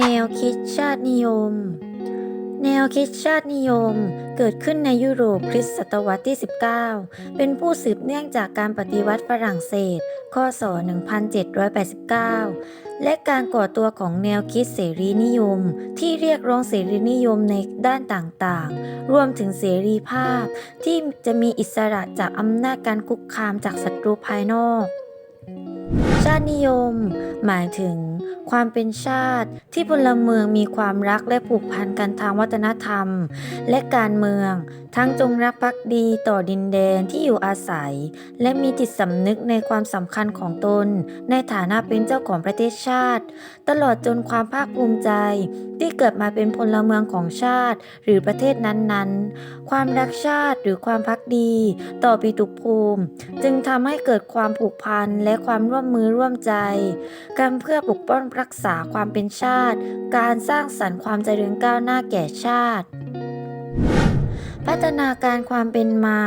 แนวคิดชาตินิยม แนวคิดชาตินิยม เกิดขึ้นในยุโรปคริสตศตวรรษที่ 19 เป็นผู้สืบเนื่องจากการปฏิวัติฝรั่งเศสคศ1789 และการก่อตัวของแนวคิดเสรีนิยม ที่เรียกร้องเสรีนิยมในด้านต่างๆ รวมถึงเสรีภาพ ที่จะมีอิสระจากอำนาจการคุกคามจากศัตรูภายนอก ชาตินิยม หมายถึง ความเป็นชาติ ที่พลเมืองมีความรักและผูกพันกันทางวัฒนธรรม และการเมือง ทั้งจงรักภักดีต่อดินแดนที่อยู่อาศัย และมีจิตสำนึกในความสำคัญของตน ในฐานะเป็นเจ้าของประเทศชาติ ตลอดจนความภาคภูมิใจ ที่เกิดมาเป็นพลเมืองของชาติ หรือประเทศนั้นๆ ความรักชาติหรือความพักดี ต่อปิตุภูมิ จึงทำให้เกิดความผูกพันและความร่วมมือร่วมใจ กันเพื่อปกป้องรักษาความเป็นชาติ การสร้างสรรค์ความเจริญก้าวหน้าแก่ชาติ พัฒนาการความเป็นมา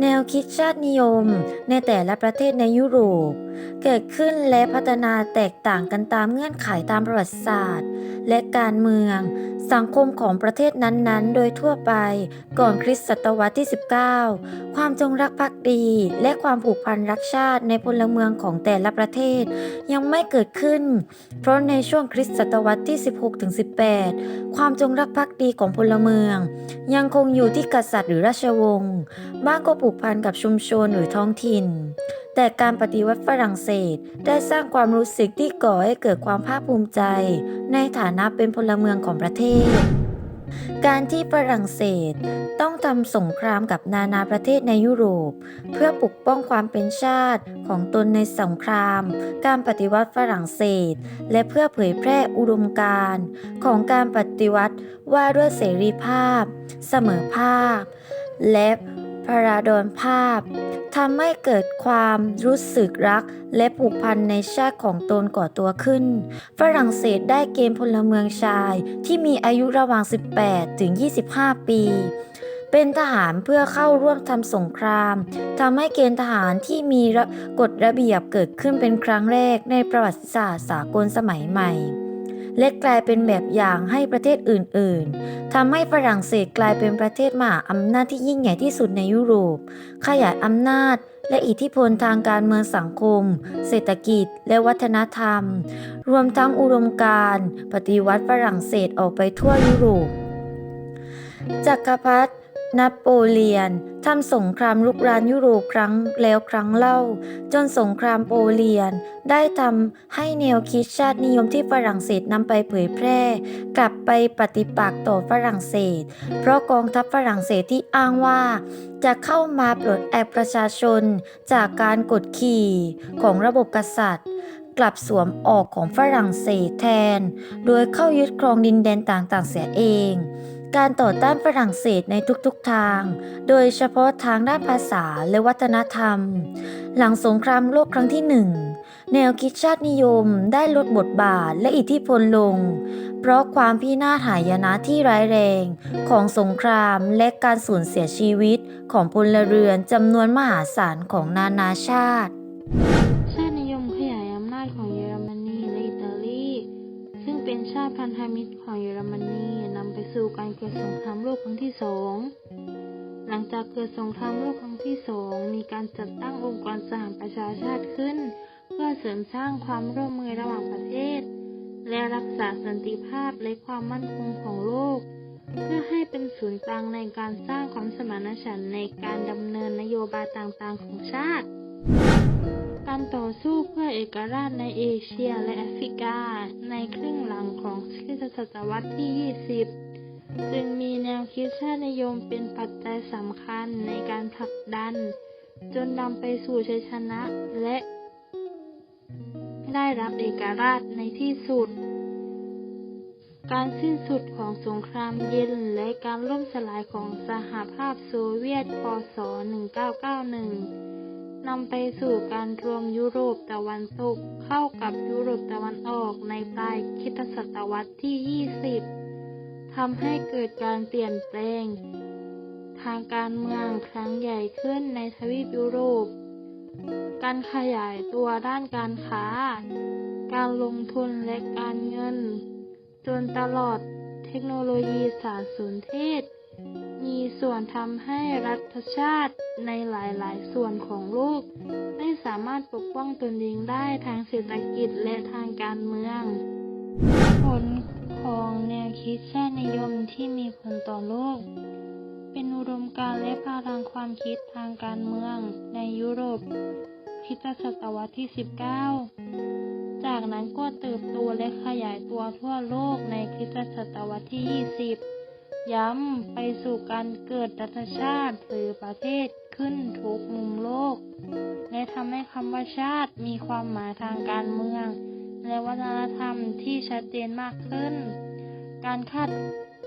แนวคิดชาตินิยมในแต่ละประเทศในยุโรป เกิดขึ้นและพัฒนาแตกต่างกันตามเงื่อนไขตามประวัติศาสตร์ และการเมือง สังคมของประเทศนั้นๆ โดยทั่วไปก่อนคริสตศตวรรษที่ 19 ความจงรักภักดี และความผูกพันรักชาติในพลเมืองของแต่ละประเทศ ยังไม่เกิดขึ้น เพราะในช่วงคริสตศตวรรษที่ 16-18 ความจงรักภักดีของพลเมือง ยังคงอยู่ที่กษัตริย์หรือราชวงศ์บ้างก็ผูกพันกับชุมชนหรือท้องถิ่น แต่การปฏิวัติฝรั่งเศสได้สร้างความรู้สึกที่ก่อให้เกิดความภาคภูมิใจ ในฐานะเป็นพลเมืองของประเทศ การที่ฝรั่งเศสต้องทำสงครามกับนานาประเทศในยุโรป เพื่อปกป้องความเป็นชาติของตนในสงคราม การปฏิวัติฝรั่งเศส และเพื่อเผยแพร่อุดมการณ์ของการปฏิวัติว่าด้วยเสรีภาพ เสมอภาพ และ พราดอนภาพทำให้เกิดความรู้สึกรักและผูกพันในชาติของตนก่อตัวขึ้น ฝรั่งเศสได้เกณฑ์พลเมืองชายที่มีอายุระหว่าง 18 ถึง 25 ปี เป็นทหารเพื่อเข้าร่วมทำสงครามทำให้เกณฑ์ทหารที่มีกฎระเบียบเกิดขึ้นเป็นครั้งแรกในประวัติศาสตร์สากลสมัยใหม่ และกลายเป็นแบบอย่างให้ประเทศอื่นๆทำให้ฝรั่งเศสกลายเป็นประเทศมหาอำนาจที่ยิ่งใหญ่ที่สุดในยุโรป ขยายอำนาจและอิทธิพลทางการเมืองสังคม เศรษฐกิจ และวัฒนธรรม รวมทั้งอุดมการปฏิวัติฝรั่งเศสออกไปทั่วยุโรปจักรพรรดิ นโปเลียนทำสงครามลุกรานยุโรปครั้งแล้วครั้งเล่า จนสงครามโปเลียน ได้ทำให้แนวคิดชาตินิยมที่ฝรั่งเศสนำไปเผยแพร่ กลับไปปฏิปักษ์ต่อฝรั่งเศส เพราะกองทัพฝรั่งเศสที่อ้างว่า จะเข้ามาปลดแอกประชาชน จากการกดขี่ของระบบกษัตริย์กลับสวมออกของฝรั่งเศสแทน โดยเข้ายึดครองดินแดนต่างๆเสียเอง การต่อต้านฝรั่งเศสในทุกๆทาง โดยเฉพาะทางด้านภาษาและวัฒนธรรม หลังสงครามโลกครั้งที่หนึ่งแนวคิดชาตินิยมได้ลดบทบาทและอิทธิพลลง เพราะความพินาศหายนะที่ร้ายแรงของสงครามและการสูญเสียชีวิตของพลเรือนจำนวนมหาศาลของนานาชาติาติพันธมิตรของเยอรมนีนำไปสู่การเกิดสงครามโลกครั้งที่สอง หลังจากเกิดสงครามโลกครั้งที่สองมีการจัดตั้งองค์กรสหประชาชาติขึ้น เพื่อเสริมสร้างความร่วมมือระหว่างประเทศ และรักษาสันติภาพและความมั่นคงของโลก เพื่อให้เป็นศูนย์กลางในการสร้างความสมานฉันท์ในการดำเนินนโยบายต่างๆของชาติ ต่อสู้เพื่อเอกราชในเอเชียและแอฟริกา ในครึ่งหลังของคริสตศตวรรษที่ 20 จึงมีแนวคิดชาตินิยมเป็นปัจจัยสำคัญในการผลักดัน จนนำไปสู่ชัยชนะและได้รับเอกราชในที่สุด การสิ้นสุดของสงครามเย็นและการล่มสลายของสหภาพโซเวียต พศ 1991 นำไปสู่การรวมยุโรปตะวันตกเข้ากับยุโรปตะวันออกในปลายคริสตศตวรรษที่ 20 ทำให้เกิดการเปลี่ยนแปลง ทางการเมืองครั้งใหญ่ขึ้นในทวีปยุโรป การขยายตัวด้านการค้า การลงทุนและการเงิน จนตลอดเทคโนโลยีสารสนเทศ มีส่วนทำให้รัฐชาติในหลายๆ ส่วนของโลก ไม่สามารถปกป้องตนเองได้ทางเศรษฐกิจและทางการเมือง ผลของแนวคิดชาตินิยมที่มีผลต่อโลก เป็นอุดมการณ์และพลังความคิดทางการเมืองในยุโรปคริสตศตวรรษที่ 19 จากนั้นก็เติบโตและขยายตัวทั่วโลกในคริสตศตวรรษที่ 20 ย้ำไปสู่การเกิดรัฐชาติหรือประเทศขึ้นทุกมุมโลก และทำให้คำว่าชาติมีความหมายทางการเมือง และวัฒนธรรมที่ชัดเจนมากขึ้น การคาด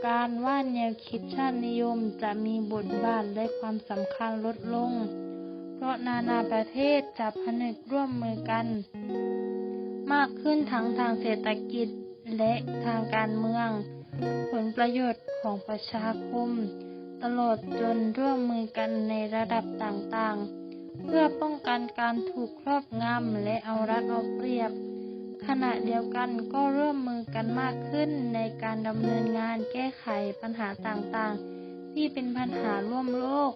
การว่าแนวคิดชาตินิยมจะมีบทบาทและความสำคัญลดลง เพราะนานาประเทศจะผนึกร่วมมือกัน มากขึ้นทั้งทางเศรษฐกิจและทางการเมือง ผลประโยชน์ของประชาคม ตลอดจนร่วมมือกันในระดับต่างๆ เพื่อป้องกันการถูกครอบงำและเอารัดเอาเปรียบ ขณะเดียวกันก็ร่วมมือกันมากขึ้นในการดำเนินงานแก้ไขปัญหาต่างๆ ที่เป็นปัญหาร่วมโลก